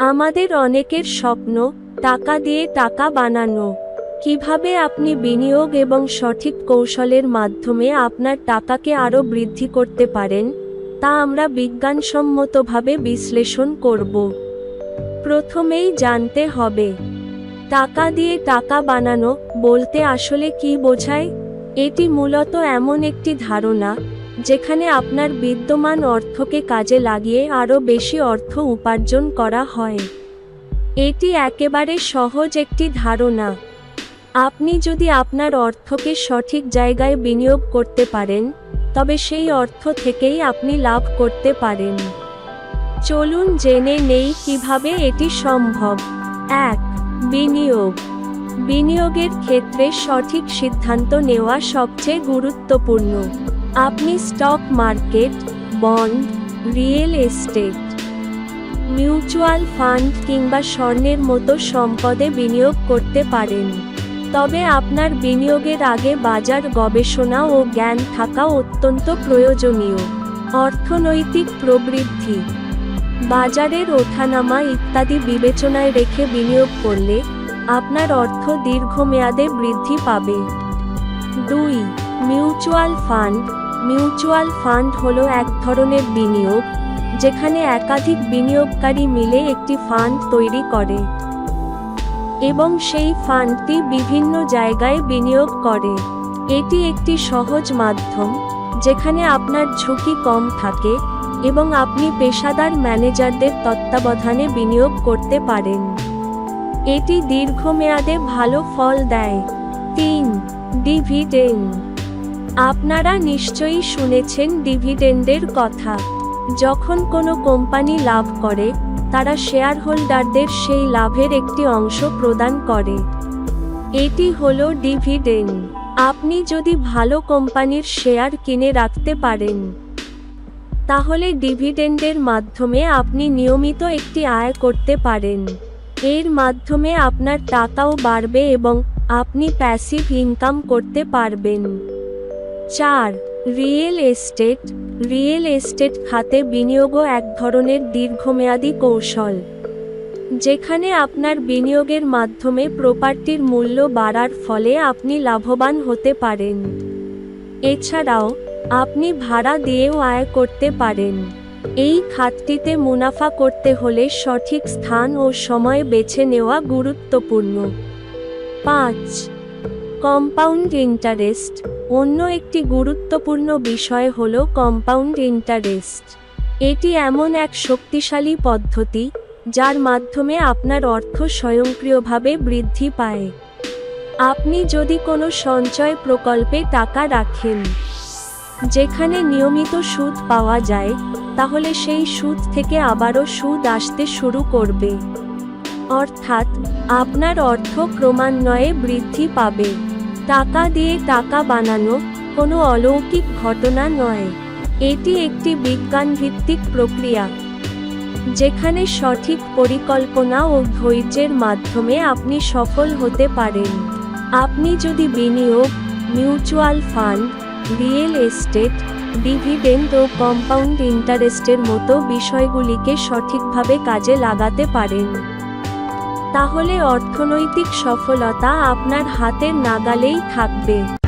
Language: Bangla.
আমাদের অনেকের স্বপ্ন, টাকা দিয়ে টাকা বানানো। কীভাবে আপনি বিনিয়োগ এবং সঠিক কৌশলের মাধ্যমে আপনার টাকাকে আরও বৃদ্ধি করতে পারেন, তা আমরা বিজ্ঞানসম্মতভাবে বিশ্লেষণ করব। প্রথমেই জানতে হবে, টাকা দিয়ে টাকা বানানো বলতে আসলে কি বোঝায়? এটি মূলত এমন একটি ধারণা যেখানে আপনার বিদ্যমান অর্থকে কাজে লাগিয়ে আরও বেশি অর্থ উপার্জন করা হয়। এটি একেবারে সহজ একটি ধারণা। আপনি যদি আপনার অর্থকে সঠিক জায়গায় বিনিয়োগ করতে পারেন, তবে সেই অর্থ থেকেই আপনি লাভ করতে পারেন। চলুন জেনে নেই কীভাবে এটি সম্ভব। এক, বিনিয়োগ। বিনিয়োগের ক্ষেত্রে সঠিক সিদ্ধান্ত নেওয়া সবচেয়ে গুরুত্বপূর্ণ। আপনি stock market bond real estate mutual fund কিংবা স্বর্ণের মতো সম্পদে বিনিয়োগ করতে পারেন। তবে আপনার বিনিয়োগের আগে বাজার, গবেষণা ও জ্ঞান থাকা অত্যন্ত প্রয়োজনীয়। অর্থনৈতিক প্রবৃদ্ধি, বাজারের ওঠানামা ইত্যাদি বিবেচনায় রেখে বিনিয়োগ করলে আপনার অর্থ দীর্ঘমেয়াদে বৃদ্ধি পাবে। দুই মিউচুয়াল ফান্ড মিউচুয়াল ফান্ড হল এক ধরনের বিনিয়োগ, যেখানে একাধিক বিনিয়োগকারী মিলে একটি ফান্ড তৈরি করে এবং সেই ফান্ডটি বিভিন্ন জায়গায় বিনিয়োগ করে। এটি একটি সহজ মাধ্যম, যেখানে আপনার ঝুঁকি কম থাকে এবং আপনি পেশাদার ম্যানেজারদের তত্ত্বাবধানে বিনিয়োগ করতে পারেন। এটি দীর্ঘমেয়াদে ভালো ফল দেয়। তিন, ডিভিডেন্ড। আপনারা নিশ্চয়ই শুনেছেন ডিভিডেন্ডের কথা। যখন কোনো কোম্পানি লাভ করে, তারা শেয়ার হোল্ডারদের সেই লাভের একটি অংশ প্রদান করে। এটি হল ডিভিডেন্ড। আপনি যদি ভালো কোম্পানির শেয়ার কিনে রাখতে পারেন, তাহলে ডিভিডেন্ডের মাধ্যমে আপনি নিয়মিত একটি আয় করতে পারেন। এর মাধ্যমে আপনার টাকাও বাড়বে এবং আপনি প্যাসিভ ইনকাম করতে পারবেন। চার, রিয়েল এস্টেট রিয়েল এস্টেট খাতে বিনিয়োগও এক ধরনের দীর্ঘমেয়াদী কৌশল, যেখানে আপনার বিনিয়োগের মাধ্যমে প্রপার্টির মূল্য বাড়ার ফলে আপনি লাভবান হতে পারেন। এছাড়াও, আপনি ভাড়া দিয়েও আয় করতে পারেন। এই খাতটিতে মুনাফা করতে হলে সঠিক স্থান ও সময় বেছে নেওয়া গুরুত্বপূর্ণ। পাঁচ, কম্পাউন্ড ইন্টারেস্ট অন্য একটি গুরুত্বপূর্ণ বিষয় হল কম্পাউন্ড ইন্টারেস্ট এটি এমন এক শক্তিশালী পদ্ধতি, যার মাধ্যমে আপনার অর্থ স্বয়ংক্রিয়ভাবে বৃদ্ধি পায়। আপনি যদি কোনো সঞ্চয় প্রকল্পে টাকা রাখেন, যেখানে নিয়মিত সুদ পাওয়া যায়, তাহলে সেই সুদ থেকে আবারও সুদ আসতে শুরু করবে। অর্থাৎ, আপনার অর্থ ক্রমান্বয়ে বৃদ্ধি পাবে। টাকা দিয়ে টাকা বানানো কোনো অলৌকিক ঘটনা নয়। এটি একটি বিজ্ঞানভিত্তিক প্রক্রিয়া, যেখানে সঠিক পরিকল্পনা ও ধৈর্যের মাধ্যমে আপনি সফল হতে পারেন। আপনি যদি বিনিয়োগ, mutual fund, real estate, dividend ও কম্পাউন্ড ইন্টারেস্টের মতো বিষয়গুলিকে সঠিকভাবে কাজে লাগাতে পারেন। তাহলে অর্থনৈতিক সফলতা আপনার হাতের নাগালেই থাকবে।